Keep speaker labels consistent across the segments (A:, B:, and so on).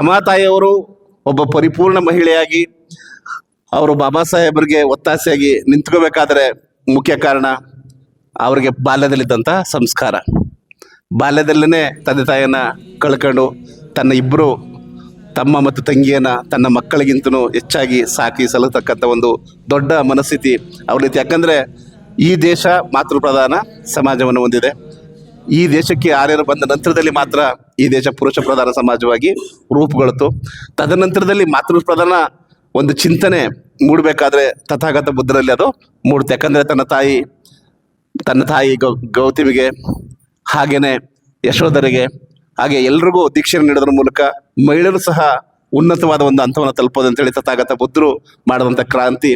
A: ಅಮಾತಾಯಿಯವರು ಒಬ್ಬ ಪರಿಪೂರ್ಣ ಮಹಿಳೆಯಾಗಿ ಅವರು ಬಾಬಾ ಸಾಹೇಬರಿಗೆ ಒತ್ತಾಸೆಯಾಗಿ ನಿಂತ್ಕೋಬೇಕಾದ್ರೆ ಮುಖ್ಯ ಕಾರಣ ಅವರಿಗೆ ಬಾಲ್ಯದಲ್ಲಿದ್ದಂಥ ಸಂಸ್ಕಾರ. ಬಾಲ್ಯದಲ್ಲೇ ತಂದೆ ತಾಯಿಯನ್ನ ಕಳ್ಕೊಂಡು ತನ್ನ ಇಬ್ಬರು ತಮ್ಮ ಮತ್ತು ತಂಗಿಯನ್ನು ತನ್ನ ಮಕ್ಕಳಿಗಿಂತನೂ ಹೆಚ್ಚಾಗಿ ಸಾಕಿ ಸಲ್ಲತಕ್ಕಂಥ ಒಂದು ದೊಡ್ಡ ಮನಸ್ಥಿತಿ ಅವ್ರೈತಿ ಯಾಕಂದರೆ ಈ ದೇಶ ಮಾತೃಪ್ರಧಾನ ಸಮಾಜವನ್ನು ಹೊಂದಿದೆ. ಈ ದೇಶಕ್ಕೆ ಆರ್ಯರು ಬಂದ ನಂತರದಲ್ಲಿ ಮಾತ್ರ ಈ ದೇಶ ಪುರುಷ ಪ್ರಧಾನ ಸಮಾಜವಾಗಿ ರೂಪುಗೊಳ್ತು ತದನಂತರದಲ್ಲಿ ಮಾತೃ ಪ್ರಧಾನ ಒಂದು ಚಿಂತನೆ ಮೂಡಬೇಕಾದ್ರೆ ತಥಾಗತ ಬುದ್ಧರಲ್ಲಿ ಅದು ಮೂಡುತ್ತೆ. ಯಾಕಂದರೆ ತನ್ನ ತಾಯಿ ತನ್ನ ತಾಯಿ ಗೌ, ಗೌತಮಿಗೆ ಹಾಗೆಯೇ ಯಶೋಧರಿಗೆ, ಹಾಗೆ ಎಲ್ರಿಗೂ ದೀಕ್ಷೆ ನೀಡೋದ್ರ ಮೂಲಕ ಮಹಿಳೆಯರು ಸಹ ಉನ್ನತವಾದ ಒಂದು ಹಂತವನ್ನು ತಲುಪೋದು ಅಂತೇಳಿ ತಥಾಗತ ಬುದ್ಧರು ಮಾಡಿದಂಥ ಕ್ರಾಂತಿ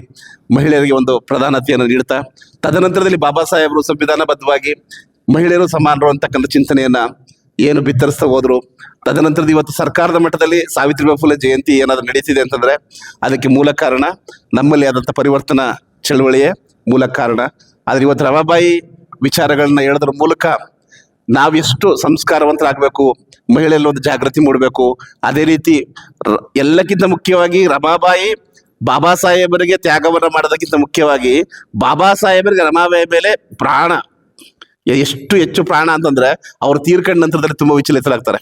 A: ಮಹಿಳೆಯರಿಗೆ ಒಂದು ಪ್ರಧಾನತೆಯನ್ನು ನೀಡ್ತಾ ತದನಂತರದಲ್ಲಿ ಬಾಬಾ ಸಾಹೇಬರು ಸಂವಿಧಾನಬದ್ಧವಾಗಿ ಮಹಿಳೆಯರು ಸಮಾನರು ಅಂತಕ್ಕಂಥ ಚಿಂತನೆಯನ್ನ ಏನು ಬಿತ್ತರಿಸ್ತಾ ಹೋದ್ರು. ತದನಂತರದ ಇವತ್ತು ಸರ್ಕಾರದ ಮಟ್ಟದಲ್ಲಿ ಸಾವಿತ್ರಿಬಾಯಿ ಫುಲೆ ಜಯಂತಿ ಏನಾದ್ರು ನಡೀತಿದೆ ಅಂತಂದ್ರೆ ಅದಕ್ಕೆ ಮೂಲ ಕಾರಣ ನಮ್ಮಲ್ಲಿ ಆದಂಥ ಪರಿವರ್ತನಾ ಚಳವಳಿಯೇ ಮೂಲ ಕಾರಣ. ಆದ್ರೆ ಇವತ್ತು ರಮಾಬಾಯಿ ವಿಚಾರಗಳನ್ನ ಹೇಳೋದ್ರ ಮೂಲಕ ನಾವೆಷ್ಟು ಸಂಸ್ಕಾರವಂತರಾಗಬೇಕು ಮಹಿಳೆಯಲ್ಲಿ ಒಂದು ಜಾಗೃತಿ ಮೂಡಬೇಕು. ಅದೇ ರೀತಿ ಎಲ್ಲಕ್ಕಿಂತ ಮುಖ್ಯವಾಗಿ ರಮಾಬಾಯಿ ಬಾಬಾ ಸಾಹೇಬರಿಗೆ ತ್ಯಾಗವನ್ನ ಮಾಡೋದಕ್ಕಿಂತ ಮುಖ್ಯವಾಗಿ ಬಾಬಾ ಸಾಹೇಬರಿಗೆ ರಮಾಬಾಯಿ ಮೇಲೆ ಪ್ರಾಣ ಎಷ್ಟು ಹೆಚ್ಚು ಪ್ರಾಣ ಅಂತಂದ್ರೆ ಅವ್ರು ತೀರ್ಕೊಂಡ ನಂತರದಲ್ಲಿ ತುಂಬಾ ವಿಚಲಿತರಾಗ್ತಾರೆ.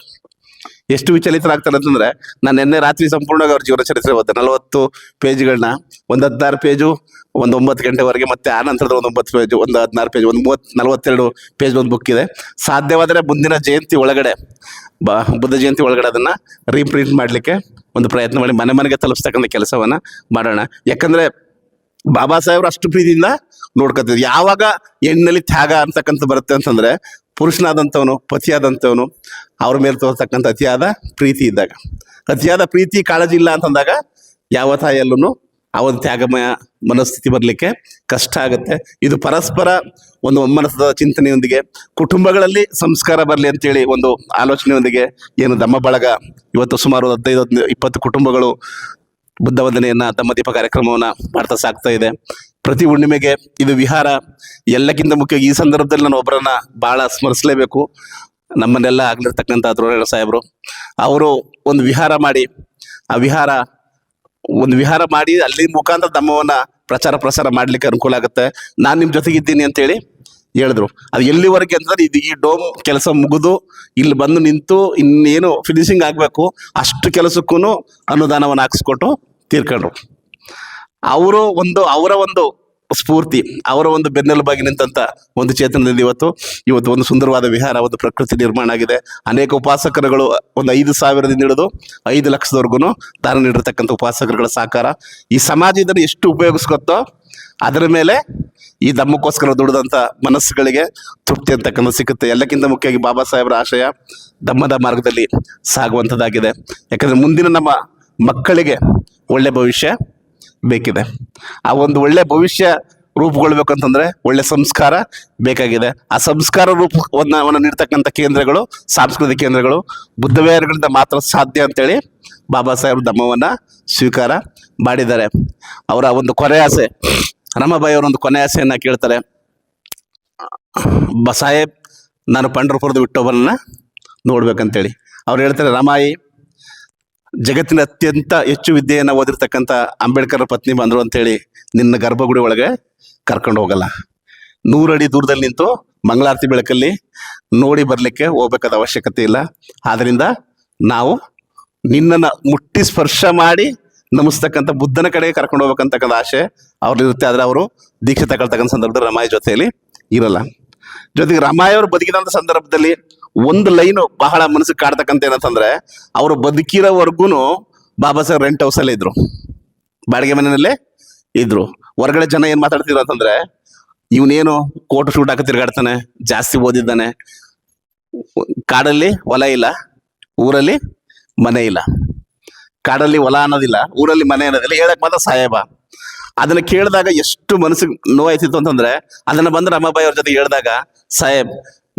A: ಎಷ್ಟು ವಿಚಲಿತರಾಗ್ತಾರೆ ಅಂತಂದ್ರೆ ನಾನು ನಿನ್ನೆ ರಾತ್ರಿ ಸಂಪೂರ್ಣವಾಗಿ ಅವ್ರ ಜೀವನ ಚರಿತ್ರೆ ಓದ್ದೆ. ನಲವತ್ತು ಪೇಜ್ಗಳನ್ನ, ಒಂದು ಹದಿನಾರು ಪೇಜು, ಒಂದು ಒಂಬತ್ತು ಗಂಟೆವರೆಗೆ ಮತ್ತೆ ಆ ನಂತರದ ಒಂದು ಒಂಬತ್ತು ಪೇಜು, ಒಂದು ಹದಿನಾರು ಪೇಜ್, ಒಂದು ಮೂವತ್ತು ನಲವತ್ತೆರಡು ಪೇಜ್ ಒಂದು ಬುಕ್ ಇದೆ. ಸಾಧ್ಯವಾದರೆ ಮುಂದಿನ ಜಯಂತಿ ಒಳಗಡೆ, ಬಾ ಬುದ್ಧ ಜಯಂತಿ ಒಳಗಡೆ ಅದನ್ನ ರೀಪ್ರಿಂಟ್ ಮಾಡಲಿಕ್ಕೆ ಒಂದು ಪ್ರಯತ್ನ ಮಾಡಿ, ಮನೆ ಮನೆಗೆ ತಲುಪಿಸ್ತಕ್ಕಂಥ ಕೆಲಸವನ್ನ ಮಾಡೋಣ. ಯಾಕಂದ್ರೆ ಬಾಬಾ ಸಾಹೇಬ್ರು ಅಷ್ಟು ಪ್ರೀತಿಯಿಂದ ನೋಡ್ಕೊತಿದ್ರು ಯಾವಾಗ ಹೆಣ್ಣಲ್ಲಿ ತ್ಯಾಗ ಅಂತಕ್ಕಂಥ ಬರುತ್ತೆ ಅಂತಂದ್ರೆ ಪುರುಷನಾದಂಥವನು, ಪತಿಯಾದಂಥವನು ಅವ್ರ ಮೇಲೆ ತೋರ್ತಕ್ಕಂಥ ಅತಿಯಾದ ಪ್ರೀತಿ ಇದ್ದಾಗ. ಅತಿಯಾದ ಪ್ರೀತಿ ಕಾಳಜಿ ಇಲ್ಲ ಅಂತಂದಾಗ ಯಾವ ತಾಯಲ್ಲೂ ಆ ಒಂದು ತ್ಯಾಗಮಯ ಮನಸ್ಥಿತಿ ಬರಲಿಕ್ಕೆ ಕಷ್ಟ ಆಗುತ್ತೆ. ಇದು ಪರಸ್ಪರ ಒಂದು ಒಮ್ಮನಸದ ಚಿಂತನೆಯೊಂದಿಗೆ, ಕುಟುಂಬಗಳಲ್ಲಿ ಸಂಸ್ಕಾರ ಬರಲಿ ಅಂತೇಳಿ ಒಂದು ಆಲೋಚನೆಯೊಂದಿಗೆ ಏನು ದಮ್ಮ ಬಳಗ ಇವತ್ತು ಸುಮಾರು ಹದಿನೈದು, ಇಪ್ಪತ್ತು ಕುಟುಂಬಗಳು ಬುದ್ಧ ವಂದನೆಯನ್ನು ತಮ್ಮ ದೀಪ ಕಾರ್ಯಕ್ರಮವನ್ನು ಮಾಡ್ತಾ ಸಾಕ್ತಾ ಇದೆ. ಪ್ರತಿ ಹುಣ್ಣಿಮೆಗೆ ಇದು ವಿಹಾರ. ಎಲ್ಲಕ್ಕಿಂತ ಮುಖ್ಯ ಈ ಸಂದರ್ಭದಲ್ಲಿ ನಾನು ಒಬ್ಬರನ್ನ ಬಹಳ ಸ್ಮರಿಸಲೇಬೇಕು. ನಮ್ಮನ್ನೆಲ್ಲ ಆಗ್ಲಿರ್ತಕ್ಕಂಥ ದ್ರೋಣ ಸಾಹೇಬರು. ಅವರು ಒಂದು ವಿಹಾರ ಮಾಡಿ, ಆ ವಿಹಾರ, ಒಂದು ವಿಹಾರ ಮಾಡಿ ಅಲ್ಲಿ ಮುಖಾಂತರ ಧಮ್ಮವನ್ನ ಪ್ರಚಾರ ಪ್ರಸಾರ ಮಾಡ್ಲಿಕ್ಕೆ ಅನುಕೂಲ ಆಗುತ್ತೆ. ನಾನು ನಿಮ್ಮ ಜೊತೆಗಿದ್ದೀನಿ ಅಂತೇಳಿ ಹೇಳಿದ್ರು. ಅದು ಎಲ್ಲಿವರೆಗೆ ಅಂತಂದ್ರೆ ಇದು ಈ ಡೋಮ್ ಕೆಲಸ ಮುಗಿದು ಇಲ್ಲಿ ಬಂದು ನಿಂತು ಇನ್ನೇನು ಫಿನಿಶಿಂಗ್ ಆಗಬೇಕು, ಅಷ್ಟು ಕೆಲಸಕ್ಕೂ ಅನುದಾನವನ್ನು ಹಾಕಿಸ್ಕೊಟ್ಟು ತೀರ್ಕೊಂಡ್ರು. ಅವರು ಒಂದು, ಅವರ ಒಂದು ಸ್ಫೂರ್ತಿ, ಅವರ ಒಂದು ಬೆನ್ನೆಲುಬಾಗಿ ನಿಂತಂತ ಒಂದು ಚೇತನದಲ್ಲಿ ಇವತ್ತು ಇವತ್ತು ಒಂದು ಸುಂದರವಾದ ವಿಹಾರ, ಒಂದು ಪ್ರಕೃತಿ ನಿರ್ಮಾಣ ಆಗಿದೆ. ಅನೇಕ ಉಪಾಸಕರುಗಳು ಒಂದು ಐದು ಸಾವಿರದಿಂದ ಹಿಡಿದು ಐದು ಲಕ್ಷದವರೆಗೂ ದಾನ ನೀಡಿರ್ತಕ್ಕಂಥ ಉಪಾಸಕರುಗಳ ಸಹಕಾರ. ಈ ಸಮಾಜ ಇದನ್ನು ಎಷ್ಟು ಉಪಯೋಗಿಸ್ಕೊತ್ತೋ ಅದರ ಮೇಲೆ ಈ ದಮ್ಮಕ್ಕೋಸ್ಕರ ದುಡಿದಂಥ ಮನಸ್ಸುಗಳಿಗೆ ತೃಪ್ತಿ ಅಂತಕ್ಕಂಥ ಸಿಗುತ್ತೆ ಎಲ್ಲಕ್ಕಿಂತ ಮುಖ್ಯವಾಗಿ ಬಾಬಾ ಸಾಹೇಬರ ಆಶಯ ದಮ್ಮದ ಮಾರ್ಗದಲ್ಲಿ ಸಾಗುವಂಥದ್ದಾಗಿದೆ. ಯಾಕಂದರೆ ಮುಂದಿನ ನಮ್ಮ ಮಕ್ಕಳಿಗೆ ಒಳ್ಳೆ ಭವಿಷ್ಯ ಬೇಕಿದೆ. ಆ ಒಂದು ಒಳ್ಳೆ ಭವಿಷ್ಯ ರೂಪುಗೊಳ್ಬೇಕು ಅಂತಂದ್ರೆ ಒಳ್ಳೆ ಸಂಸ್ಕಾರ ಬೇಕಾಗಿದೆ. ಆ ಸಂಸ್ಕಾರ ರೂಪವನ್ನು ನೀಡ್ತಕ್ಕಂಥ ಕೇಂದ್ರಗಳು, ಸಾಂಸ್ಕೃತಿಕ ಕೇಂದ್ರಗಳು ಬುದ್ಧವೇರಗಳಿಂದ ಮಾತ್ರ ಸಾಧ್ಯ ಅಂತೇಳಿ ಬಾಬಾ ಸಾಹೇಬ್ ಧಮ್ಮವನ್ನು ಸ್ವೀಕಾರ ಮಾಡಿದ್ದಾರೆ. ಅವರ ಒಂದು ಕೊನೆ ಆಸೆ, ರಮಾಬಾಯಿ ಅವರೊಂದು ಕೊನೆ ಆಸೆಯನ್ನು ಕೇಳ್ತಾರೆ. ಬಸಾಹೇಬ್ ಸಾಹೇಬ್, ನಾನು ಪಂಡರಪುರದ ವಿಟ್ಟೋಬನನ್ನ ನೋಡ್ಬೇಕಂತೇಳಿ. ಅವ್ರು ಹೇಳ್ತಾರೆ, ರಮಾಯಿ ಜಗತ್ತಿನ ಅತ್ಯಂತ ಹೆಚ್ಚು ವಿದ್ಯೆಯನ್ನು ಓದಿರ್ತಕ್ಕಂಥ ಅಂಬೇಡ್ಕರ್ ಪತ್ನಿ ಬಂದರು ಅಂತೇಳಿ ನಿನ್ನ ಗರ್ಭಗುಡಿ ಒಳಗೆ ಕರ್ಕೊಂಡು ಹೋಗಲ್ಲ. ನೂರಡಿ ದೂರದಲ್ಲಿ ನಿಂತು ಮಂಗಳಾರತಿ ಬೆಳಕಲ್ಲಿ ನೋಡಿ ಬರಲಿಕ್ಕೆ ಹೋಗ್ಬೇಕಾದ ಅವಶ್ಯಕತೆ ಇಲ್ಲ. ಆದ್ದರಿಂದ ನಾವು ನಿನ್ನನ್ನು ಮುಟ್ಟಿ ಸ್ಪರ್ಶ ಮಾಡಿ ನಮಿಸ್ತಕ್ಕಂಥ ಬುದ್ಧನ ಕಡೆಗೆ ಕರ್ಕೊಂಡು ಹೋಗ್ಬೇಕಂತಕ್ಕಂಥ ಆಸೆ ಅವ್ರಲ್ಲಿರುತ್ತೆ. ಆದರೆ ಅವರು ದೀಕ್ಷೆ ತಗೊಳ್ತಕ್ಕಂಥ ಸಂದರ್ಭದಲ್ಲಿ ರಮಾಯ ಜೊತೆಯಲ್ಲಿ ಇರಲ್ಲ. ಜೊತೆಗೆ ರಮಾಯ ಅವರು ಬದುಕಿದಂಥ ಸಂದರ್ಭದಲ್ಲಿ ಒಂದು ಲೈನು ಬಹಳ ಮನಸ್ಸಿಗೆ ಕಾಡ್ತಕ್ಕಂಥ ಏನಂತಂದ್ರೆ, ಅವರು ಬದುಕಿರೋವರೆಗೂ ಬಾಬಾ ಸಾಹೇಬ್ ರೆಂಟ್ ಹೌಸಲ್ಲೇ ಇದ್ರು. ಬಾಡಿಗೆ ಮನೆಯಲ್ಲೇ ಇದ್ರು. ಹೊರಗಡೆ ಜನ ಏನ್ ಮಾತಾಡ್ತಿದ್ರು ಅಂತಂದ್ರೆ, ಇವನೇನು ಕೋಟ್ ಶೂಟ್ ಹಾಕಿ ತಿರ್ಗಾಡ್ತಾನೆ, ಜಾಸ್ತಿ ಓದಿದ್ದಾನೆ. ಕಾಡಲ್ಲಿ ಹೊಲ ಇಲ್ಲ, ಊರಲ್ಲಿ ಮನೆ ಇಲ್ಲ. ಕಾಡಲ್ಲಿ ಹೊಲ ಅನ್ನೋದಿಲ್ಲ, ಊರಲ್ಲಿ ಮನೆ ಅನ್ನೋದಿಲ್ಲ. ಹೇಳಕ್ ಮಾತ್ರ ಸಾಹೇಬ. ಅದನ್ನ ಕೇಳಿದಾಗ ಎಷ್ಟು ಮನಸ್ಸಿಗೆ ನೋವಾಯ್ತಿತ್ತು ಅಂತಂದ್ರೆ, ಅದನ್ನ ಬಂದು ರಮಾಬಾಯಿ ಅವ್ರ ಜೊತೆ ಹೇಳಿದಾಗ, ಸಾಹೇಬ್,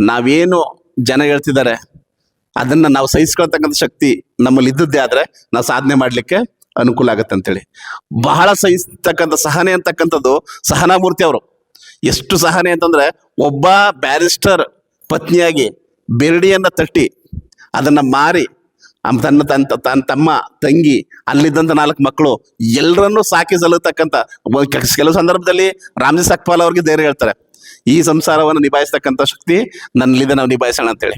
A: ನಾವೇನು ಜನ ಹೇಳ್ತಿದ್ದಾರೆ. ಅದನ್ನ ನಾವು ಸಹಿಸ್ಕೊಳ್ತಕ್ಕಂಥ ಶಕ್ತಿ ನಮ್ಮಲ್ಲಿ ಇದ್ದದ್ದೇ ಆದ್ರೆ ನಾವು ಸಾಧನೆ ಮಾಡ್ಲಿಕ್ಕೆ ಅನುಕೂಲ ಆಗತ್ತೆ ಅಂತೇಳಿ. ಬಹಳ ಸಹಿಸ್ತಕ್ಕಂಥ ಸಹನೆ ಅಂತಕ್ಕಂಥದ್ದು ಸಹನಾಮೂರ್ತಿ ಅವರು. ಎಷ್ಟು ಸಹನೆ ಅಂತಂದ್ರೆ ಒಬ್ಬ ಬ್ಯಾರಿಸ್ಟರ್ ಪತ್ನಿಯಾಗಿ ಬೆರಡಿಯನ್ನ ತಟ್ಟಿ ಅದನ್ನ ಮಾರಿ ತನ್ನ ತನ್ನ ತನ್ನ ತಮ್ಮ ತಂಗಿ ಅಲ್ಲಿದ್ದಂಥ ನಾಲ್ಕು ಮಕ್ಕಳು ಎಲ್ಲರನ್ನೂ ಸಾಕಿ ಸಲ್ಲತಕ್ಕಂಥ ಕೆಲವು ಸಂದರ್ಭದಲ್ಲಿ ರಾಮ್ಜಿ ಸಕ್ಪಾಲ್ ಅವ್ರಿಗೆ ಧೈರ್ಯ ಹೇಳ್ತಾರೆ. ಈ ಸಂಸಾರವನ್ನು ನಿಭಾಯಿಸ್ತಕ್ಕಂಥ ಶಕ್ತಿ ನನ್ನಲ್ಲಿದೆ, ನಾವು ನಿಭಾಯಿಸೋಣ ಅಂತೇಳಿ.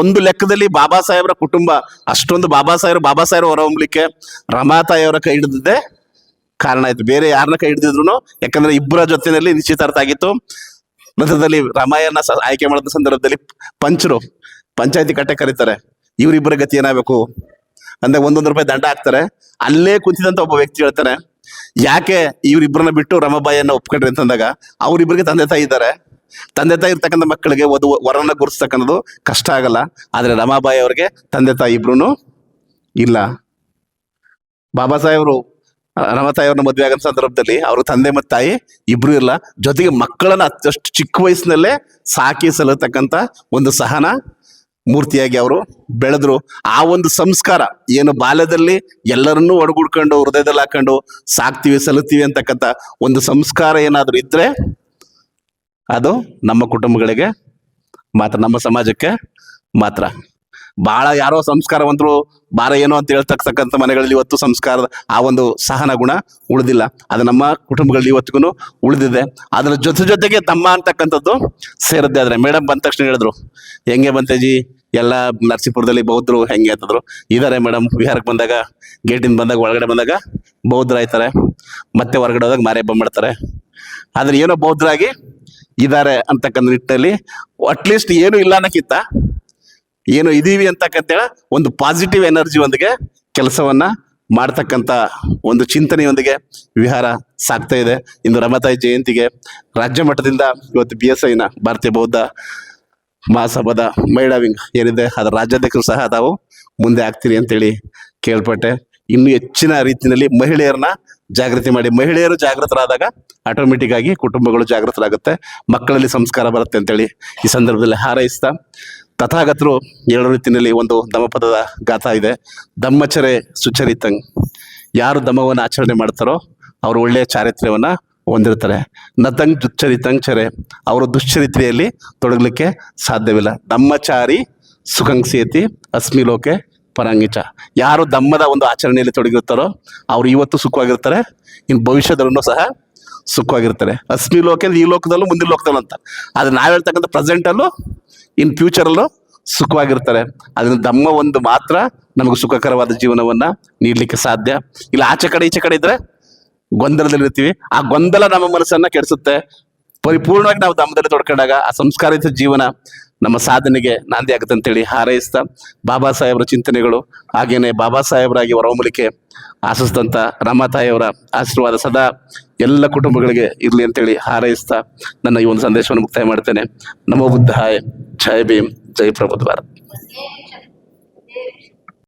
A: ಒಂದು ಲೆಕ್ಕದಲ್ಲಿ ಬಾಬಾ ಸಾಹೇಬ್ರ ಕುಟುಂಬ, ಅಷ್ಟೊಂದು ಬಾಬಾ ಸಾಹೇಬ್ರು, ಬಾಬಾ ಸಾಹೇಬ್ರ ಹೊರಹೊಮ್ಮಲಿಕ್ಕೆ ರಮಾತಾಯಿಯವರ ಕೈ ಹಿಡಿದಿದ್ದೆ ಕಾರಣ ಆಯ್ತು. ಬೇರೆ ಯಾರನ್ನ ಕೈ ಹಿಡಿದಿದ್ರು ಯಾಕಂದ್ರೆ ಇಬ್ಬರ ಜೊತೆಯಲ್ಲಿ ನಿಶ್ಚಿತಾರ್ಥ ಆಗಿತ್ತು. ನಂತರದಲ್ಲಿ ರಾಮಾಯಣ ಆಯ್ಕೆ ಮಾಡಿದ ಸಂದರ್ಭದಲ್ಲಿ ಪಂಚರು, ಪಂಚಾಯತಿ ಕಟ್ಟೆ ಕರೀತಾರೆ. ಇವರಿಬ್ಬರ ಗತಿ ಏನಾಗಬೇಕು? ಅಂದ್ರೆ ಒಂದೊಂದು ರೂಪಾಯಿ ದಂಡ ಹಾಕ್ತಾರೆ. ಅಲ್ಲೇ ಕುಂತಿದಂತ ಒಬ್ಬ ವ್ಯಕ್ತಿ ಹೇಳ್ತಾನೆ ಯಾಕೆ ಇವರಿಬ್ಬರನ್ನ ಬಿಟ್ಟು ರಮಾಬಾಯಿಯನ್ನ ಒಪ್ಕೊಂಡ್ರಿ ಅಂತಂದಾಗ ಅವರಿಬ್ಬರಿಗೆ ತಂದೆ ತಾಯಿ ಇದ್ದಾರೆ. ತಂದೆ ತಾಯಿ ಇರ್ತಕ್ಕಂಥ ಮಕ್ಕಳಿಗೆ ವಧು ವರನ ಗುರುಸ್ತಕ್ಕಂಥದ್ದು ಕಷ್ಟ ಆಗಲ್ಲ. ಆದ್ರೆ ರಮಾಬಾಯಿ ಅವರಿಗೆ ತಂದೆ ತಾಯಿ ಇಬ್ರು ಇಲ್ಲ. ಬಾಬಾ ಸಾಹೇಬ್ರು ರಮತಾಯಿಯವ್ರನ್ನ ಮದುವೆ ಆಗೋ ಸಂದರ್ಭದಲ್ಲಿ ಅವ್ರ ತಂದೆ ಮತ್ತು ತಾಯಿ ಇಬ್ರು ಇಲ್ಲ. ಜೊತೆಗೆ ಮಕ್ಕಳನ್ನ ಅತ್ಯಷ್ಟು ಚಿಕ್ಕ ವಯಸ್ಸಿನಲ್ಲೇ ಸಾಕಿ ಸಲ್ಲತಕ್ಕಂಥ ಒಂದು ಸಹನ ಮೂರ್ತಿಯಾಗಿ ಅವರು ಬೆಳೆದ್ರು. ಆ ಒಂದು ಸಂಸ್ಕಾರ ಏನು ಬಾಲ್ಯದಲ್ಲಿ ಎಲ್ಲರನ್ನೂ ಒಡಗುಡ್ಕೊಂಡು ಹೃದಯದಲ್ಲಿ ಹಾಕೊಂಡು ಸಾಕ್ತಿವಿ, ಸಲ್ಲುತ್ತೀವಿ ಅಂತಕ್ಕಂಥ ಒಂದು ಸಂಸ್ಕಾರ ಏನಾದರೂ ಇದ್ರೆ ಅದು ನಮ್ಮ ಕುಟುಂಬಗಳಿಗೆ ಮಾತ್ರ, ನಮ್ಮ ಸಮಾಜಕ್ಕೆ ಮಾತ್ರ. ಬಹಳ ಯಾರೋ ಸಂಸ್ಕಾರವಂತರು, ಬಾರ ಏನೋ ಅಂತ ಹೇಳ್ತಕ್ಕಂಥ ಮನೆಗಳಲ್ಲಿ ಇವತ್ತು ಸಂಸ್ಕಾರದ ಆ ಒಂದು ಸಹನ ಗುಣ ಉಳಿದಿಲ್ಲ. ಅದು ನಮ್ಮ ಕುಟುಂಬಗಳಲ್ಲಿ ಇವತ್ತಿಗೂ ಉಳಿದಿದೆ. ಅದರ ಜೊತೆ ಜೊತೆಗೆ ತಮ್ಮ ಅಂತಕ್ಕಂಥದ್ದು ಸೇರದ್ದೇ ಆದರೆ. ಮೇಡಮ್ ಬಂದ ತಕ್ಷಣ ಹೇಳಿದ್ರು, ಹೆಂಗೆ ಬಂತೇಜಿ? ಎಲ್ಲ ನರಸೀಪುರದಲ್ಲಿ ಬೌದ್ಧರು ಹೆಂಗೆ? ಅಂತಂದ್ರು. ಇದಾರೆ ಮೇಡಮ್ ವಿಹಾರಕ್ಕೆ ಬಂದಾಗ, ಗೇಟಿಂದ ಬಂದಾಗ, ಒಳಗಡೆ ಬಂದಾಗ ಬೌದ್ಧರಾಯ್ತಾರೆ ಮತ್ತೆ ಹೊರಗಡೆ ಹೋದಾಗ ಮಾರಿ ಮಾಡ್ತಾರೆ. ಆದ್ರೆ ಏನೋ ಬೌದ್ಧರಾಗಿ ಇದಾರೆ ಅಂತಕ್ಕಂಥ ನಿಟ್ಟಲ್ಲಿ, ಅಟ್ಲೀಸ್ಟ್ ಏನು ಇಲ್ಲ ಅನ್ನಕ್ಕಿಂತ ಏನು ಇದೀವಿ ಅಂತಕ್ಕಂತೇಳ ಒಂದು ಪಾಸಿಟಿವ್ ಎನರ್ಜಿ ಒಂದಿಗೆ ಕೆಲಸವನ್ನ ಮಾಡ್ತಕ್ಕಂಥ ಒಂದು ಚಿಂತನೆಯೊಂದಿಗೆ ವಿಹಾರ ಸಾಗ್ತಾ ಇದೆ. ಇಂದು ರಮತಾಯಿ ಜಯಂತಿಗೆ ರಾಜ್ಯ ಮಟ್ಟದಿಂದ ಇವತ್ತು ಬಿ ಎಸ್ ಐನ ಭಾರತೀಯ ಬೌದ್ಧ ಮಹಾಸಭಾದ ಮಹಿಳಾ ವಿಂಗ್ ಏನಿದೆ, ಅದರ ರಾಜ್ಯಾಧ್ಯಕ್ಷರು ಸಹ ತಾವು ಮುಂದೆ ಆಗ್ತೀರಿ ಅಂತೇಳಿ ಕೇಳ್ಪಟ್ಟೆ. ಇನ್ನು ಹೆಚ್ಚಿನ ರೀತಿಯಲ್ಲಿ ಮಹಿಳೆಯರನ್ನ ಜಾಗೃತಿ ಮಾಡಿ, ಮಹಿಳೆಯರು ಜಾಗೃತರಾದಾಗ ಆಟೋಮೆಟಿಕ್ ಆಗಿ ಕುಟುಂಬಗಳು ಜಾಗೃತರಾಗುತ್ತೆ, ಮಕ್ಕಳಲ್ಲಿ ಸಂಸ್ಕಾರ ಬರುತ್ತೆ ಅಂತೇಳಿ ಈ ಸಂದರ್ಭದಲ್ಲಿ ಹಾರೈಸ್ತಾ ತಥಾಗತರು ಏಳು ರೀತಿಯಲ್ಲಿ ಒಂದು ದಮಪದದ ಗಾಥ ಇದೆ. ದಮ್ಮಚರೆ ಸುಚರಿತಂಗ್ ಯಾರು ದಮವನ್ನು ಆಚರಣೆ ಮಾಡ್ತಾರೋ ಅವರು ಒಳ್ಳೆಯ ಚಾರಿತ್ರ್ಯವನ್ನು ಹೊಂದಿರ್ತಾರೆ. ನತಂಗ್ ದುಚ್ಚರಿತಂಗ್ ಚರೆ. ಅವರು ದುಶ್ಚರಿತ್ರೆಯಲ್ಲಿ ತೊಡಗಲಿಕ್ಕೆ ಸಾಧ್ಯವಿಲ್ಲ. ದಮ್ಮಚಾರಿ ಸುಖಂಗ್ಸೇತಿ ಅಸ್ಮಿ ಲೋಕೆ ಪರಾಂಗಿಚ. ಯಾರು ದಮ್ಮದ ಒಂದು ಆಚರಣೆಯಲ್ಲಿ ತೊಡಗಿರ್ತಾರೋ ಅವರು ಇವತ್ತು ಸುಖವಾಗಿರ್ತಾರೆ. ಇನ್ನು ಭವಿಷ್ಯದಲ್ಲೂ ಸಹ ಸುಖವಾಗಿರ್ತಾರೆ. ಅಸ್ಮಿ ಲೋಕದಲ್ಲಿ ಈ ಲೋಕದಲ್ಲೂ ಮುಂದಿನ ಲೋಕದಲ್ಲೂ ಅಂತ. ಅದು ನಾವು ಹೇಳ್ತಕ್ಕಂಥ ಪ್ರೆಸೆಂಟ್ ಅಲ್ಲೂ ಇನ್ ಫ್ಯೂಚರ್ ಅಲ್ಲೂ ಸುಖವಾಗಿರ್ತಾರೆ. ಅದನ್ನ ದಮ್ಮ ಒಂದು ಮಾತ್ರ ನಮಗೆ ಸುಖಕರವಾದ ಜೀವನವನ್ನ ನೀಡ್ಲಿಕ್ಕೆ ಸಾಧ್ಯ. ಇಲ್ಲ, ಆಚೆ ಕಡೆ, ಈಚೆ ಕಡೆ ಇದ್ರೆ ಗೊಂದಲದಲ್ಲಿ ಇರ್ತೀವಿ. ಆ ಗೊಂದಲ ನಮ್ಮ ಮನಸ್ಸನ್ನ ಕೆಡಿಸುತ್ತೆ. ಪರಿಪೂರ್ಣವಾಗಿ ನಾವು ದಮ್ಮದಲ್ಲಿ ತೊಡ್ಕೊಂಡಾಗ ಆ ಸಂಸ್ಕಾರಿತ ಜೀವನ ನಮ್ಮ ಸಾಧನೆಗೆ ನಾಂದಿ ಆಗುತ್ತೆ ಅಂತೇಳಿ ಹಾರೈಸ್ತಾ ಬಾಬಾ ಸಾಹೇಬರ ಚಿಂತನೆಗಳು, ಹಾಗೇನೆ ಬಾಬಾ ಸಾಹೇಬರಾಗಿ ಹೊರಹೊಮ್ಮಲಿಕ್ಕೆ ಆಶಿಸಿದಂಥ ರಮಾತಾಯಿಯವರ ಆಶೀರ್ವಾದ ಸದಾ ಎಲ್ಲ ಕುಟುಂಬಗಳಿಗೆ ಇರಲಿ ಅಂತೇಳಿ ಹಾರೈಸ್ತಾ ನನ್ನ ಈ ಒಂದು ಸಂದೇಶವನ್ನು ಮುಕ್ತಾಯ ಮಾಡ್ತೇನೆ. ನಮೋ ಬುದ್ಧಾಯ. ಜಯ ಭೀಮ್. ಜೈ ಪ್ರಬುದ್ಧ